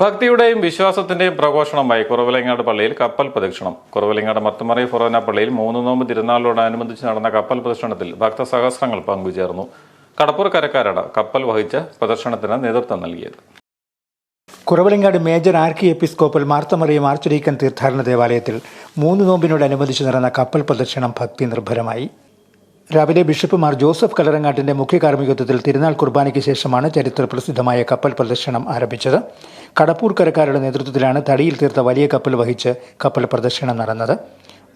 ഭക്തിയുടെയും വിശ്വാസത്തിന്റെയും പ്രഘോഷണമായി കുറവിലങ്ങാട് പള്ളിയിൽ കപ്പൽ പ്രദക്ഷിണം. കുറവിലങ്ങാട് മത്തമറി ഫൊറോന പള്ളിയിൽ മൂന്ന് നോമ്പ് തിരുനാളിനോടനുബന്ധിച്ച് നടന്ന കപ്പൽ പ്രദക്ഷിണത്തിൽ ഭക്തസഹസ്രങ്ങൾ പങ്കുചേർന്നു. കടപ്പൂർ കരക്കാരാണ് കപ്പൽ വഹിച്ച് പ്രദർശനത്തിന് നേതൃത്വം നൽകിയത്. Kuravilangad major archiepiscopal Marthmariam ആർച്ചരീക്കൻ തീർത്ഥാടന ദേവാലയത്തിൽ മൂന്ന് നോമ്പിനോടനുബന്ധിച്ച് നടന്ന കപ്പൽ പ്രദക്ഷിണം ഭക്തി നിർഭരമായി. രാവിലെ ബിഷപ്പ് മാർ ജോസഫ് കലറങ്ങാട്ടിന്റെ മുഖ്യ കാർമ്മികത്വത്തിൽ തിരുനാൾ കുർബാനയ്ക്ക് ശേഷമാണ് ചരിത്ര പ്രസിദ്ധമായ കപ്പൽ പ്രദർശനം ആരംഭിച്ചത്. കടപ്പൂർ കരക്കാരുടെ നേതൃത്വത്തിലാണ് തടിയിൽ തീർത്ത വലിയ കപ്പൽ വഹിച്ച് കപ്പൽ പ്രദർശനം നടന്നത്.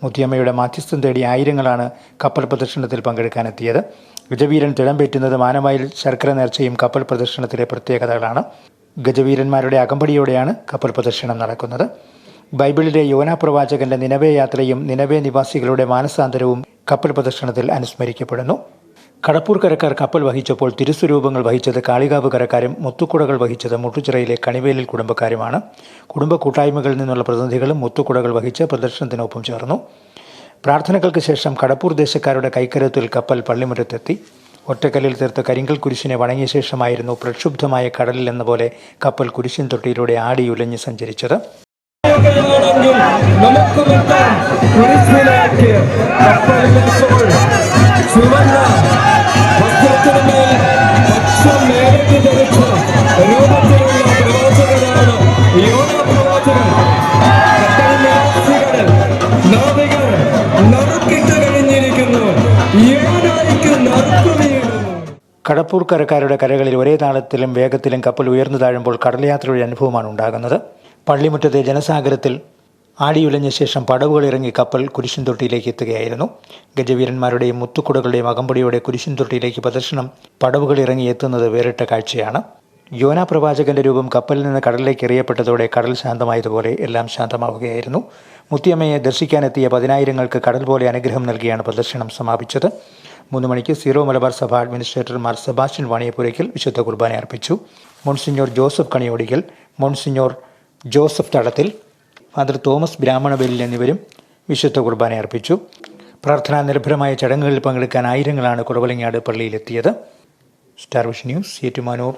മുത്തിയമ്മയുടെ മാധ്യസ്ഥം തേടി ആയിരങ്ങളാണ് കപ്പൽ പ്രദർശനത്തിൽ പങ്കെടുക്കാനെത്തിയത്. ഗജവീരൻ തിടംപേറ്റുന്നത് മാനമായിൽ ശർക്കര നേർച്ചയും കപ്പൽ പ്രദർശനത്തിലെ പ്രത്യേകതകളാണ്. ഗജവീരന്മാരുടെ അകമ്പടിയോടെയാണ് കപ്പൽ പ്രദർശനം നടക്കുന്നത്. ബൈബിളിലെ യോനാ പ്രവാചകന്റെ നിലവേ യാത്രയും നിലവേ നിവാസികളുടെ മാനസാന്തരവും കപ്പൽ പ്രദർശനത്തിൽ അനുസ്മരിക്കപ്പെടുന്നു. കടപ്പൂർ കരക്കാർ കപ്പൽ വഹിച്ചപ്പോൾ തിരുസ്വരൂപങ്ങൾ വഹിച്ചത് കാളികാവ് കരക്കാരും മുത്തുക്കുടകൾ വഹിച്ചത് മുട്ടുചിറയിലെ കണിവേലിൽ കുടുംബക്കാരുമാണ്. കുടുംബ കൂട്ടായ്മകളിൽ നിന്നുള്ള പ്രതിനിധികളും മുത്തുക്കുടകൾ വഹിച്ച് പ്രദർശനത്തിനൊപ്പം ചേർന്നു. പ്രാർത്ഥനകൾക്ക് ശേഷം കടപ്പൂർ ദേശക്കാരുടെ കൈക്കരത്തിൽ കപ്പൽ പള്ളിമുറ്റത്തെത്തി. ഒറ്റക്കല്ലിൽ തീർത്ത കരിങ്കൽ കുരിശിനെ വണങ്ങിയ ശേഷമായിരുന്നു പ്രക്ഷുബ്ധമായ കടലിൽ എന്ന പോലെ കപ്പൽ കുരിശിൻ തൊട്ടിയിലൂടെ ആടിയുലഞ്ഞ് സഞ്ചരിച്ചത്. ണെങ്കിൽ നമുക്ക് വെക്കാം കുരിശിലേക്ക് കപ്പൽ നിൽക്കുമ്പോൾ ചുവന്ന വസ്ത്രത്തിനുമേൽ പച്ച മേലക്ക് ധരിച്ച രൂപത്തിലുള്ള പ്രവാചകനാണ് യോന പ്രവാചകൻ. നാവികർ നറുക്കിട്ട് കഴിഞ്ഞിരിക്കുന്നു. യോനായിക്ക് നറുക്കു കരകളിൽ ഒരേ താളത്തിലും വേഗത്തിലും കപ്പൽ ഉയർന്നു താഴുമ്പോൾ കടൽയാത്രയുടെ അനുഭവമാണ് ഉണ്ടാകുന്നത്. പള്ളിമുറ്റത്തെ ജനസാഗരത്തിൽ ആടിയുലഞ്ഞ ശേഷം പടവുകൾ ഇറങ്ങി കപ്പൽ കുരിശിൻ തൊട്ടിയിലേക്ക് എത്തുകയായിരുന്നു. ഗജവീരന്മാരുടെയും മുത്തുക്കുടകളുടെയും അകമ്പടിയോടെ കുരിശിൻ തൊട്ടിയിലേക്ക് പ്രദർശനം പടവുകൾ ഇറങ്ങി എത്തുന്നത് വേറിട്ട കാഴ്ചയാണ്. യോനാ പ്രവാചകന്റെ രൂപം കപ്പലിൽ നിന്ന് കടലിലേക്ക് എറിയപ്പെട്ടതോടെ കടൽ ശാന്തമായതുപോലെ എല്ലാം ശാന്തമാവുകയായിരുന്നു. മുത്തിയമ്മയെ ദർശിക്കാനെത്തിയ പതിനായിരങ്ങൾക്ക് കടൽ പോലെ അനുഗ്രഹം നൽകിയാണ് പ്രദർശനം സമാപിച്ചത്. മൂന്ന് മണിക്ക് സീറോ മലബാർ സഭ അഡ്മിനിസ്ട്രേറ്റർമാർ സെബാസ്റ്റ്യൻ വാണിയപ്പുരയ്ക്കൽ വിശുദ്ധ കുർബാന അർപ്പിച്ചു monsignor Joseph Kaniyodickal monsignor Joseph Thadathil father Thomas ബ്രാഹ്മണബെല്ലിൽ എന്നിവരും വിശുദ്ധ കുർബാന അർപ്പിച്ചു. പ്രാർത്ഥനാ നിർഭരമായ ചടങ്ങുകളിൽ പങ്കെടുക്കാൻ ആയിരങ്ങളാണ് Kuravilangad പള്ളിയിലെത്തിയത്. Star vision news Ettumanoor.